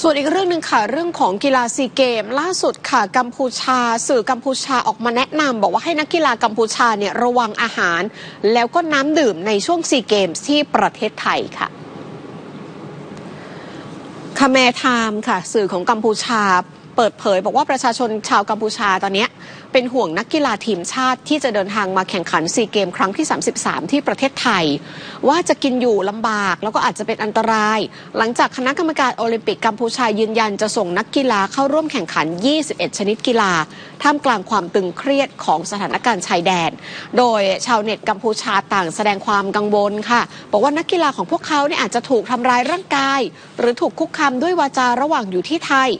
ส่วนอีกเรื่องหนึ่งค่ะ เรื่องของกีฬาซีเกม ล่าสุดค่ะกัมพูชา สื่อกัมพูชาออกมาแนะนำบอกว่าให้นักกีฬากัมพูชาเนี่ยระวังอาหาร แล้วก็น้ำดื่มในช่วงซีเกมที่ประเทศไทยค่ะคาเมไทม์ค่ะ สื่อของกัมพูชา เปิดเผย บอกว่าประชาชนชาวกัมพูชาตอนนี้เป็นห่วงนักกีฬาทีมชาติที่จะเดินทางมาแข่งขันซีเกมครั้งที่ 33 ที่ประเทศไทย ว่าจะกินอยู่ลำบากแล้วก็อาจจะเป็นอันตราย หลังจากคณะกรรมการโอลิมปิกกัมพูชายืนยันจะส่งนักกีฬาเข้าร่วมแข่งขัน 21 ชนิดกีฬา ท่ามกลางความตึงเครียดของสถานการณ์ชายแดน โดยชาวเน็ตกัมพูชาต่างแสดงความกังวลค่ะ บอกว่านักกีฬาของพวกเขาเนี่ยอาจจะถูกทำร้ายร่างกาย หรือถูกคุกคามด้วยวาจาระหว่างอยู่ที่ไทย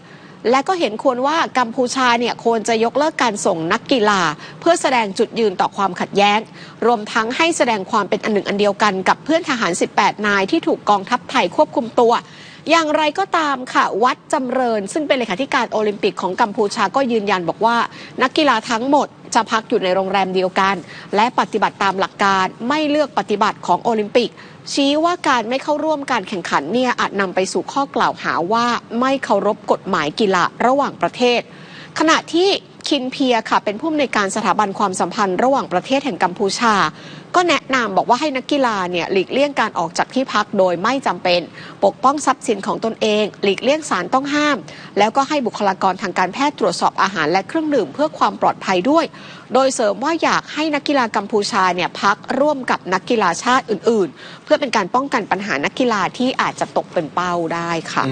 และก็เห็นควรว่ากัมพูชาเนี่ยควรจะยกเลิกการส่งนักกีฬา เพื่อแสดงจุดยืนต่อความขัดแย้ง รวมทั้งให้แสดงความเป็นอันหนึ่งอันเดียวกันกับเพื่อนทหาร 18 นายที่ถูกกองทัพไทยควบคุมตัว อย่างไรก็ตามค่ะ วัดจำเริญ ซึ่งเป็นเลขาธิการโอลิมปิกของกัมพูชาก็ยืนยันบอกว่า นักกีฬาทั้งหมด จะพักอยู่ในโรงแรมเดียวกัน และปฏิบัติตามหลักการไม่เลือกปฏิบัติของโอลิมปิก ชี้ว่าการไม่เข้าร่วมการแข่งขันเนี่ยอาจนำไปสู่ข้อกล่าวหาว่าไม่เคารพกฎหมายกีฬาระหว่างประเทศ ขณะที่ คินเพียค่ะ เป็นผู้อำนวยการสถาบันความสัมพันธ์ระหว่างประเทศแห่งกัมพูชา ก็แนะนำบอกว่าให้นักกีฬาเนี่ยหลีกเลี่ยงการออกจากที่พักโดยไม่จำเป็น ปกป้องทรัพย์สินของตนเอง หลีกเลี่ยงสารต้องห้าม แล้วก็ให้บุคลากรทางการแพทย์ตรวจสอบอาหารและเครื่องดื่มเพื่อความปลอดภัยด้วย โดยเสริมว่าอยากให้นักกีฬากัมพูชาเนี่ยพักร่วมกับนักกีฬาชาติอื่น ๆ เพื่อเป็นการป้องกันปัญหานักกีฬาที่อาจจะตกเป็นเป้าได้ค่ะ